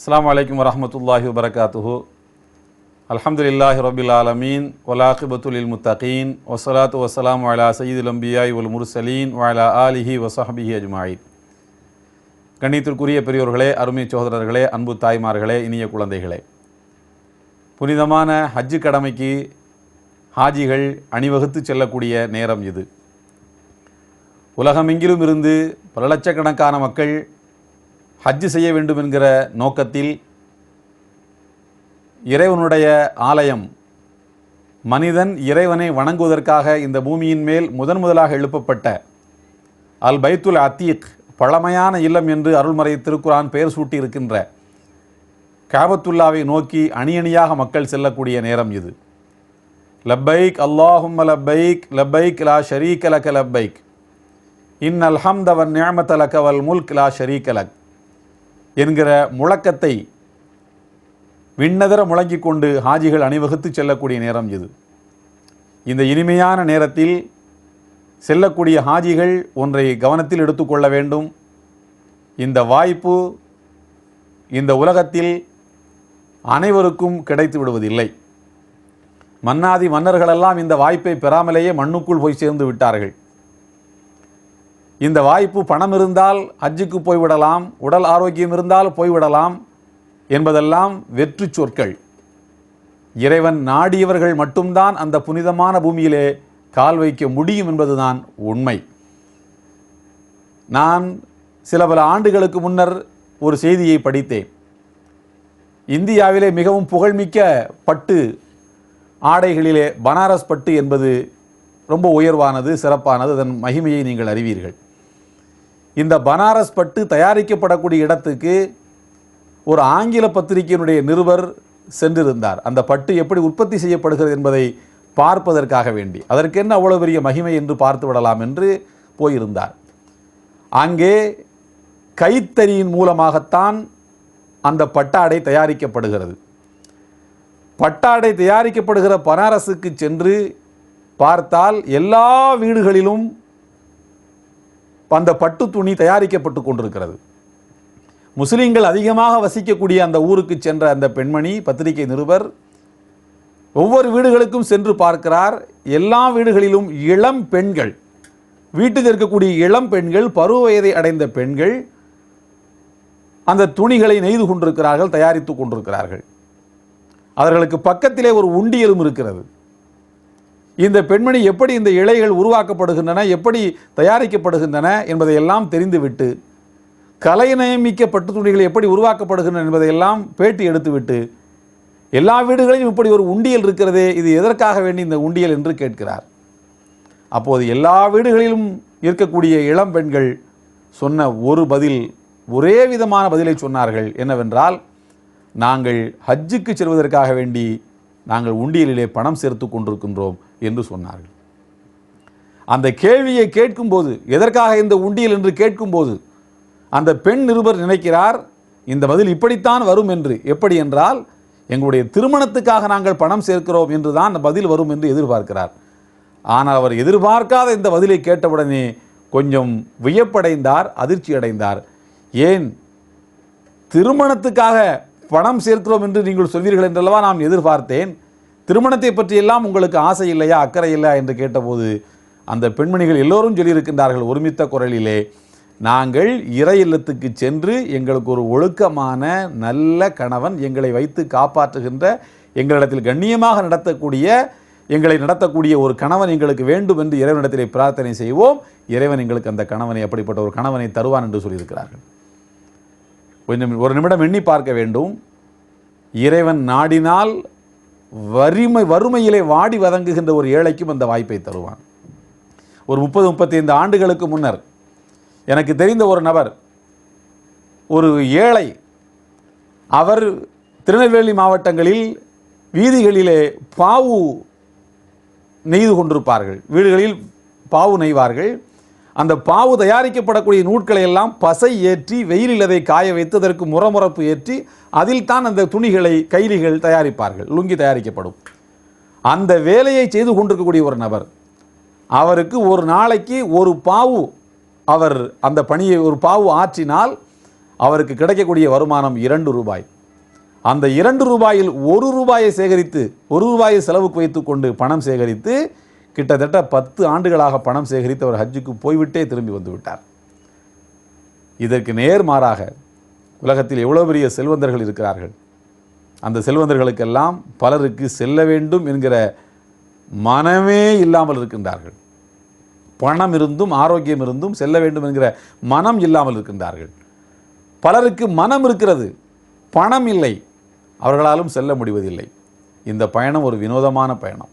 அஸ்ஸலாமு அலைக்கும் வரஹ்மத்துல்லாஹி வபரகாத்துஹு அல்ஹம்துலில்லாஹி ரபில் ஆலமீன் வலாஹிபத்துலில் முத்தகீன் வசலாத்து வசலாம் அலா சயீதுல் அம்பியாய் உல் முர்சலீன் வலா ஆலிஹி வசஹபிஹி அஜ்மாயின் கண்ணியத்திற்குரிய பெரியோர்களே அருமை சகோதரர்களே அன்பு தாய்மார்களே இனிய குழந்தைகளே. புனிதமான ஹஜ்ஜு கடமைக்கு ஹாஜிகள் அணிவகுத்து செல்லக்கூடிய நேரம் இது. உலகமெங்கிலும் இருந்து பல லட்சக்கணக்கான மக்கள் ஹஜ்ஜு செய்ய வேண்டும் என்கிற நோக்கத்தில் இறைவனுடைய ஆலயம் மனிதன் இறைவனை வணங்குவதற்காக இந்த பூமியின் மேல் முதன் முதலாக எழுப்பப்பட்ட அல் பைத்துல் அத்தீக் பழமையான இல்லம் என்று அருள்மறை திருக்குரான் பெயர் சூட்டி இருக்கின்ற காபத்துல்லாவை நோக்கி அணியணியாக மக்கள் செல்லக்கூடிய நேரம் இது. லப்பைக் அல்லாஹும் லப்பைக் லப்பைக் லா ஷரீக் லக லப்பைக். இன் அல்ஹம்தவன் வன் நிஅமத வல் முல்க் லா ஷரீக் லக். என்கிற முழக்கத்தை விண்ணதர முழங்கிக் கொண்டு ஹாஜிகள் அணிவகுத்து செல்லக்கூடிய நேரம் இது. இந்த இனிமையான நேரத்தில் செல்லக்கூடிய ஹாஜிகள் ஒன்றை கவனத்தில் எடுத்துக்கொள்ள வேண்டும். இந்த வாய்ப்பு இந்த உலகத்தில் அனைவருக்கும் கிடைத்து விடுவதில்லை. மன்னாதி மன்னர்களெல்லாம் இந்த வாய்ப்பை பெறாமலேயே மண்ணுக்குள் போய் சேர்ந்து விட்டார்கள். இந்த வாய்ப்பு பணம் இருந்தால் ஹஜ்ஜுக்கு போய்விடலாம் உடல் ஆரோக்கியம் இருந்தால் போய்விடலாம் என்பதெல்லாம் வெற்று சொற்கள். இறைவன் நாடியவர்கள் மட்டும்தான் அந்த புனிதமான பூமியிலே கால் வைக்க முடியும் என்பதுதான் உண்மை. நான் சில பல ஆண்டுகளுக்கு முன்னர் ஒரு செய்தியை படித்தேன். இந்தியாவிலே மிகவும் புகழ்மிக்க பட்டு ஆடைகளிலே பனாரஸ் பட்டு என்பது ரொம்ப உயர்வானது சிறப்பானது. அதன் மகிமையை நீங்கள் அறிவீர்கள். இந்த பனாரஸ் பட்டு தயாரிக்கப்படக்கூடிய இடத்துக்கு ஒரு ஆங்கில பத்திரிகையினுடைய நிருபர் சென்றிருந்தார். அந்த பட்டு எப்படி உற்பத்தி செய்யப்படுகிறது என்பதை பார்ப்பதற்காக வேண்டி. அதற்கென்ன அவ்வளோ பெரிய மகிமை என்று பார்த்து விடலாம் என்று போயிருந்தார். அங்கே கைத்தறியின் மூலமாகத்தான் அந்த பட்டாடை தயாரிக்கப்படுகிறது. பட்டாடை தயாரிக்கப்படுகிற பனாரஸுக்கு சென்று பார்த்தால் எல்லா வீடுகளிலும் அந்த பட்டு துணி தயாரிக்கப்பட்டு கொண்டிருக்கிறது. முஸ்லீம்கள் அதிகமாக வசிக்கக்கூடிய அந்த ஊருக்கு சென்ற அந்த பெண்மணி பத்திரிகை நிருபர் ஒவ்வொரு வீடுகளுக்கும் சென்று பார்க்கிறார். எல்லா வீடுகளிலும் இளம் பெண்கள் வீட்டில் இருக்கக்கூடிய இளம் பெண்கள் பருவ வயதை அடைந்த பெண்கள் அந்த துணிகளை நெய்து கொண்டிருக்கிறார்கள் தயாரித்து கொண்டிருக்கிறார்கள். அவர்களுக்கு பக்கத்திலே ஒரு உண்டியலும் இருக்கிறது. இந்த பெண்மணி எப்படி இந்த இலைகள் உருவாக்கப்படுகின்றன எப்படி தயாரிக்கப்படுகின்றன என்பதையெல்லாம் தெரிந்துவிட்டு கலைநயமிக்க பட்டு துணிகள் எப்படி உருவாக்கப்படுகின்றன என்பதையெல்லாம் பேட்டி எடுத்துவிட்டு எல்லா வீடுகளிலும் இப்படி ஒரு உண்டியல் இருக்கிறதே இது எதற்காக வேண்டி இந்த உண்டியல் என்று கேட்கிறார். அப்போது எல்லா வீடுகளிலும் இருக்கக்கூடிய இளம் பெண்கள் சொன்ன ஒரு பதில் ஒரே விதமான பதிலை சொன்னார்கள். என்னவென்றால் நாங்கள் ஹஜ்ஜுக்கு செல்வதற்காக வேண்டி நாங்கள் உண்டியலிலே பணம் சேர்த்து கொண்டிருக்கின்றோம் என்று சொன்னார்கள். அந்த கேள்வியை கேட்கும்போது எதற்காக இந்த உண்டியல் என்று கேட்கும்போது அந்த பெண் நிருபர் நினைக்கிறார் இந்த பதில் இப்படித்தான் வரும் என்று. எப்படி என்றால் எங்களுடைய திருமணத்துக்காக நாங்கள் பணம் சேர்க்கிறோம் என்று தான் அந்த பதில் வரும் என்று எதிர்பார்க்கிறார். ஆனால் அவர் எதிர்பார்க்காத இந்த பதிலை கேட்டவுடனே கொஞ்சம் வியப்படைந்தார் அதிர்ச்சி அடைந்தார் ஏன்? திருமணத்துக்காக பணம் சேர்க்கிறோம் என்று நீங்கள் சொல்வீர்கள் என்றல்லவா நான் எதிர்பார்த்தேன். திருமணத்தை பற்றியெல்லாம் உங்களுக்கு ஆசை இல்லையா அக்கறை இல்லையா என்று கேட்டபோது அந்த பெண்மணிகள் எல்லோரும் சொல்லியிருக்கின்றார்கள் ஒருமித்த குரலிலே நாங்கள் இறை இல்லத்துக்கு சென்று எங்களுக்கு ஒரு ஒழுக்கமான நல்ல கணவன் எங்களை வைத்து காப்பாற்றுகின்ற எங்களிடத்தில் கண்ணியமாக நடத்தக்கூடிய எங்களை நடத்தக்கூடிய ஒரு கணவன் எங்களுக்கு வேண்டும் என்று இறைவனிடத்திலே பிரார்த்தனை செய்வோம். இறைவன் எங்களுக்கு அந்த கணவனை அப்படிப்பட்ட ஒரு கணவனை தருவான் என்று சொல்லியிருக்கிறார்கள். கொஞ்சம் ஒரு நிமிடம் எண்ணி பார்க்க வேண்டும். இறைவன் நாடினால் வறுமை வறுமையிலே வாடி வதங்குகின்ற ஒரு ஏழைக்கும் அந்த வாய்ப்பை தருவான். ஒரு முப்பது முப்பத்தைந்து ஆண்டுகளுக்கு முன்னர் எனக்கு தெரிந்த ஒரு நபர் ஒரு ஏழை அவர் திருநெல்வேலி மாவட்டங்களில் வீதிகளிலே பாவு நெய்து கொண்டிருப்பார்கள். வீடுகளில் பாவு நெய்வார்கள். அந்த பாவு தயாரிக்கப்படக்கூடிய நூட்களை எல்லாம் பசை ஏற்றி வெயிலில் அதை காய வைத்து அதற்கு முறமுறப்பு ஏற்றி அதில் தான் அந்த துணிகளை கைலிகள் தயாரிப்பார்கள் லுங்கி தயாரிக்கப்படும். அந்த வேலையை செய்து கொண்டிருக்கக்கூடிய ஒரு நபர் அவருக்கு ஒரு நாளைக்கு ஒரு பாவு அவர் அந்த பணியை ஒரு பாவு ஆற்றினால் அவருக்கு கிடைக்கக்கூடிய வருமானம் இரண்டு ரூபாய். அந்த இரண்டு ரூபாயில் ஒரு ரூபாயை சேகரித்து ஒரு ரூபாயை செலவுக்கு வைத்துக்கொண்டு பணம் சேகரித்து கிட்டத்தட்ட பத்து ஆண்டுகளாக பணம் சேகரித்து அவர் ஹஜ்ஜுக்கு போய்விட்டே திரும்பி வந்துவிட்டார் இதற்கு இதற்கு நேர்மாறாக உலகத்தில் எவ்வளோ பெரிய செல்வந்தர்கள் இருக்கிறார்கள். அந்த செல்வந்தர்களுக்கெல்லாம் பலருக்கு செல்ல வேண்டும் என்கிற மனமே இல்லாமல் இருக்கின்றார்கள். பணம் இருந்தும் ஆரோக்கியம் இருந்தும் செல்ல வேண்டும் என்கிற மனம் இல்லாமல் இருக்கின்றார்கள். பலருக்கு மனம் இருக்கிறது. பணம் இல்லை. அவர்களாலும் செல்ல முடிவதில்லை. இந்த பயணம் ஒரு வினோதமான பயணம்.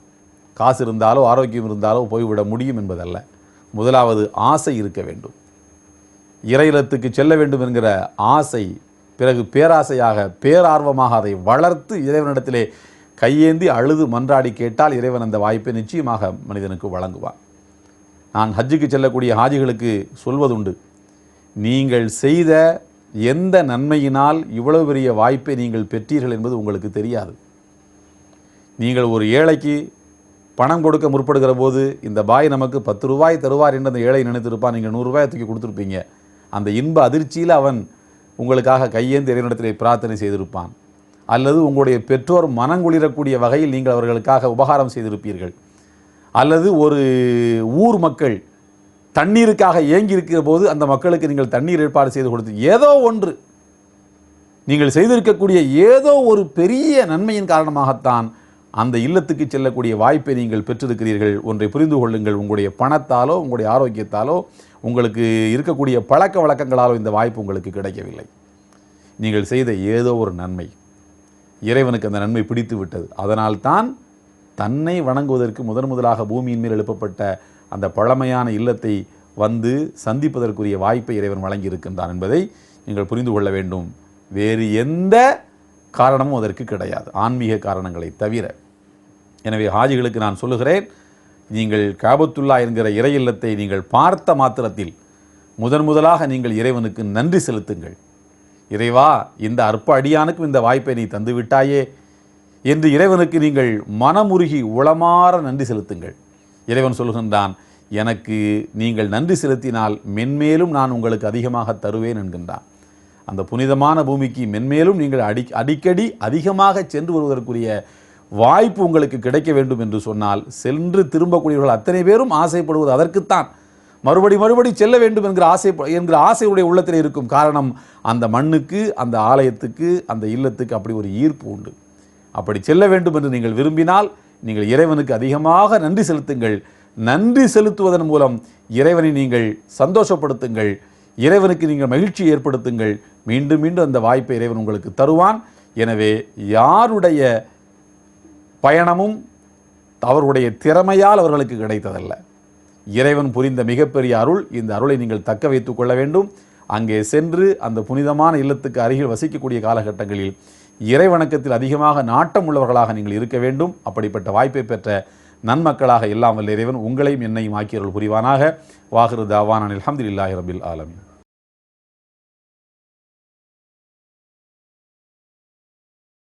காசு இருந்தாலோ ஆரோக்கியம் இருந்தாலோ போய்விட முடியும் என்பதல்ல. முதலாவது ஆசை இருக்க வேண்டும். இறையிலத்துக்கு செல்ல வேண்டும் என்கிற ஆசை பிறகு பேராசையாக பேரார்வமாக அதை வளர்த்து இறைவனிடத்திலே கையேந்தி அழுது மன்றாடி கேட்டால் இறைவன் அந்த வாய்ப்பை நிச்சயமாக மனிதனுக்கு வழங்குவான். நான் ஹஜ்ஜுக்கு செல்லக்கூடிய ஹாஜிகளுக்கு சொல்வதுண்டு நீங்கள் செய்த எந்த நன்மையினால் இவ்வளவு பெரிய வாய்ப்பை நீங்கள் பெற்றீர்கள் என்பது உங்களுக்கு தெரியாது. நீங்கள் ஒரு ஏழைக்கு பணம் கொடுக்க முற்படுகிற போது இந்த பாய் நமக்கு பத்து ரூபாய் தருவார் என்று அந்த ஏழை நினைத்திருப்பான். நீங்கள் நூறுரூவாய் தூக்கி கொடுத்துருப்பீங்க. அந்த இன்ப அதிர்ச்சியில் அவன் உங்களுக்காக கையேந்து இறைவனிடத்திலே பிரார்த்தனை செய்திருப்பான். அல்லது உங்களுடைய பெற்றோர் மனங்குளிரக்கூடிய வகையில் நீங்கள் அவர்களுக்காக உபகாரம் செய்திருப்பீர்கள். அல்லது ஒரு ஊர் மக்கள் தண்ணீருக்காக ஏங்கி இருக்கிற போது அந்த மக்களுக்கு நீங்கள் தண்ணீர் ஏற்பாடு செய்து கொடுத்து ஏதோ ஒன்று. நீங்கள் செய்திருக்கக்கூடிய ஏதோ ஒரு பெரிய நன்மையின் காரணமாகத்தான் அந்த இல்லத்துக்கு செல்லக்கூடிய வாய்ப்பை நீங்கள் பெற்றிருக்கிறீர்கள். ஒன்றை புரிந்து கொள்ளுங்கள். உங்களுடைய பணத்தாலோ உங்களுடைய ஆரோக்கியத்தாலோ உங்களுக்கு இருக்கக்கூடிய பழக்க வழக்கங்களாலோ இந்த வாய்ப்பு உங்களுக்கு கிடைக்கவில்லை. நீங்கள் செய்த ஏதோ ஒரு நன்மை. இறைவனுக்கு அந்த நன்மை பிடித்து விட்டது. அதனால்தான் தன்னை வணங்குவதற்கு முதன் முதலாக பூமியின் மேல் எழுப்பப்பட்ட அந்த பழமையான இல்லத்தை வந்து சந்திப்பதற்குரிய வாய்ப்பை இறைவன் வழங்கியிருக்கின்றான் என்பதை நீங்கள் புரிந்து கொள்ள வேண்டும். வேறு எந்த காரணமும் அதற்கு கிடையாது. ஆன்மீக காரணங்களை தவிர. எனவே ஹாஜிகளுக்கு நான் சொல்லுகிறேன் நீங்கள் காபத்துல்லா என்கிற இறை இல்லத்தை நீங்கள் பார்த்த மாத்திரத்தில் முதன் முதலாக நீங்கள் இறைவனுக்கு நன்றி செலுத்துங்கள். இறைவா இந்த அற்ப அடியானுக்கும் இந்த வாய்ப்பை நீ தந்துவிட்டாயே என்று இறைவனுக்கு நீங்கள் மனமுருகி உளமாற நன்றி செலுத்துங்கள். இறைவன் சொல்கின்றான் எனக்கு நீங்கள் நன்றி செலுத்தினால் மென்மேலும் நான் உங்களுக்கு அதிகமாக தருவேன் என்கின்றான். அந்த புனிதமான பூமிக்கு மென்மேலும் நீங்கள் அடி அடிக்கடி அதிகமாக சென்று வருவதற்குரிய வாய்ப்பு உங்களுக்கு கிடைக்க வேண்டும் என்று சொன்னால் சென்று திரும்பக்கூடியவர்கள் அத்தனை பேரும் ஆசைப்படுவது அதற்குத்தான். மறுபடி மறுபடி செல்ல வேண்டும் என்கிற ஆசை என்கிற ஆசையுடைய உள்ளத்தில் இருக்கும் காரணம் அந்த மண்ணுக்கு அந்த ஆலயத்துக்கு அந்த இல்லத்துக்கு அப்படி ஒரு ஈர்ப்பு உண்டு. அப்படி செல்ல வேண்டும் என்று நீங்கள் விரும்பினால் நீங்கள் இறைவனுக்கு அதிகமாக நன்றி செலுத்துங்கள். நன்றி செலுத்துவதன் மூலம் இறைவனை நீங்கள் சந்தோஷப்படுத்துங்கள். இறைவனுக்கு நீங்கள் மகிழ்ச்சி ஏற்படுத்துங்கள். மீண்டும் மீண்டும் அந்த வாய்ப்பை இறைவன் உங்களுக்கு தருவான். எனவே யாருடைய பயணமும் அவருடைய திறமையால் அவர்களுக்கு கிடைத்ததல்ல. இறைவன் புரிந்த மிகப்பெரிய அருள் இந்த அருளை நீங்கள் தக்க வைத்துக் கொள்ள வேண்டும். அங்கே சென்று அந்த புனிதமான இல்லத்துக்கு அருகில் வசிக்கக்கூடிய காலகட்டங்களில் இறைவணக்கத்தில் அதிகமாக நாட்டம் உள்ளவர்களாக நீங்கள் இருக்க வேண்டும். அப்படிப்பட்ட வாய்ப்பை பெற்ற நன்மக்களாக இல்லாமல் இறைவன் உங்களையும் என்னையும் ஆக்கியவர்கள் புரிவானாக. வாகிரு தாவான் அல்ஹம்துலில்லாஹி ரபில் ஆலமீன்.